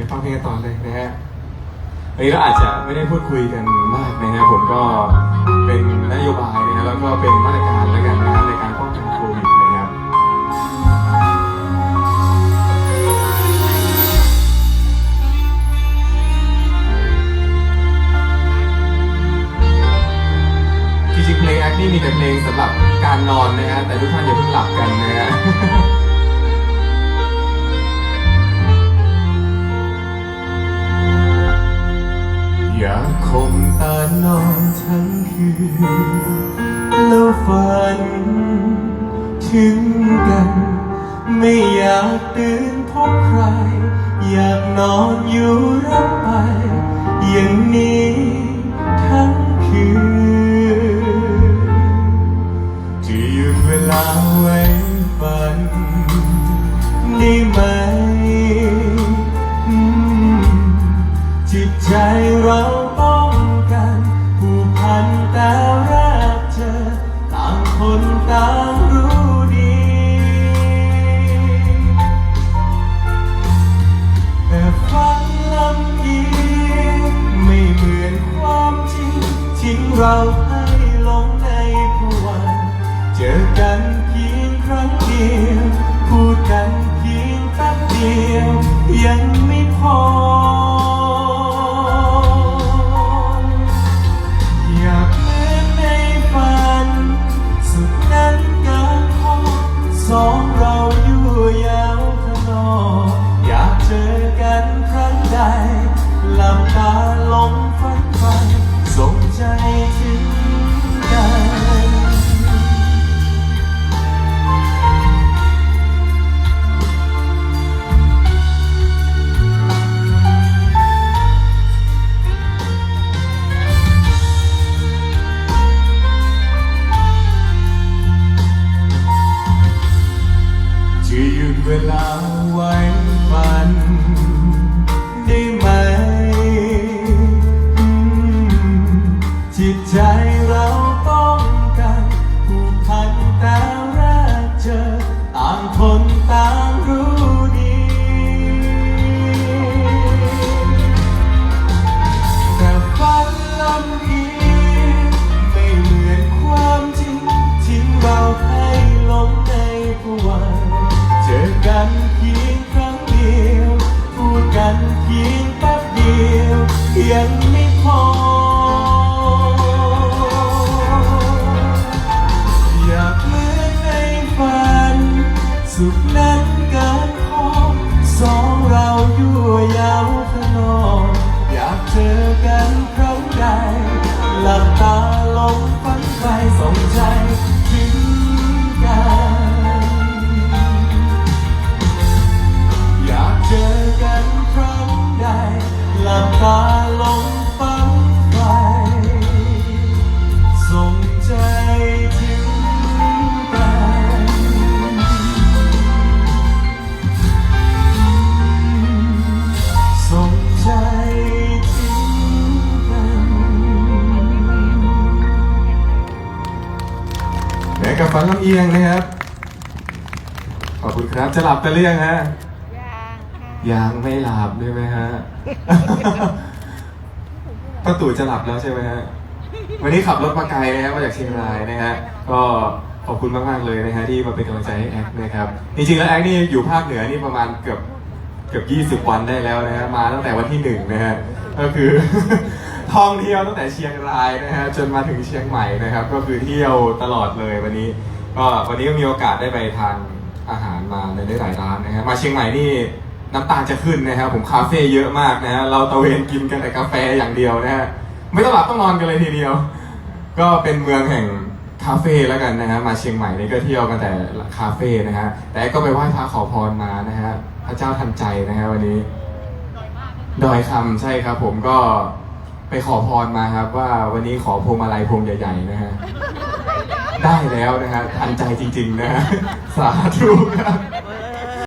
ดี๋ยวฟังเพลงกันต่อเลยนะฮะวันนี้เราอาจจะไม่ได้พูดคุยกันมากนะฮะผมก็เป็นนโยบายนะฮะแล้วก็เป็นมาตรการแล้วกันนะครับในการป้องกันโควิดนะครับจริงๆเพลงแอคนี่มีแต่เพลงสำหรับการนอนนะฮะแต่ทุกท่านอย่าเพิ่งหลับกันนะ นอนทั้งคืนแล้วฝัน ถึงกัน ไม่อยากตื่นพบใคร อยากนอนอยู่รับไป อย่างนี้ทั้งคืนจะยุดเวลาไว้ฝันได้ไหมอืมจิตใจเรา ต่างรู้ดี แต่ฝันลำเอียงไม่เหมือนความจริงทิ้งเรา หลับตาลงฝันไปส่งใจถึงกันจะหยุดเวลาไว้ฝัน เราต้องกันผูกพันแต่แรกเจอ ต่างคนต่างรู้ดี แต่ฝันลำเอียงไม่เหมือนความจริงทิ้งเราให้หลงในผวังค์เจอกันเพียงครั้งเดียวพูดกันเพียงแป๊บเดียวเพียง สุขนะ ฝันลำเอียงนะครับ ขอบคุณครับ จะหลับกันหรือยังฮะ ยังไม่หลับด้วยไหมฮะป้าตู่จะหลับแล้วใช่ไหมฮะ วันนี้ขับรถมาไกลนะครับมาจากเชียงรายนะฮะ ก็ขอบคุณมากๆเลยนะฮะที่มาเป็นกำลังใจให้แอคนะครับ จริงๆแล้วแอคนี่อยู่ภาคเหนือนี่ประมาณเกือบเกือบ 20 วันได้แล้วนะฮะ มาตั้งแต่วันที่หนึ่งนะฮะ ก็คือ ท่องเที่ยวตั้งแต่เชียงรายนะฮะจนมาถึงเชียงใหม่นะครับ ก็คือเที่ยวตลอดเลยวันนี้ ก็วันนี้ก็มีโอกาสได้ไปทานอาหารมาในหลายร้านนะฮะมาเชียงใหม่นี่น้ำตาลจะขึ้นนะครับผมคาเฟ่เยอะมากนะฮะเราตะเวนกินกันแต่กาแฟอย่างเดียวนะฮะไม่ต้องหลับต้องนอนกันเลยทีเดียว ก็เป็นเมืองแห่งคาเฟ่แล้วกันนะฮะมาเชียงใหม่นี่ก็เที่ยวกันแต่คาเฟ่นะฮะแต่ก็ไปไหว้พระขอพรมานะฮะพระเจ้าทันใจนะฮะวันนี้ดอยคำใช่ครับผมก็ ไปขอพรมาครับ ว่าวันนี้ขอพวงมาลัยพวงใหญ่ๆนะฮะได้แล้วนะฮะทันใจจริง ๆ นะฮะสาธุครับ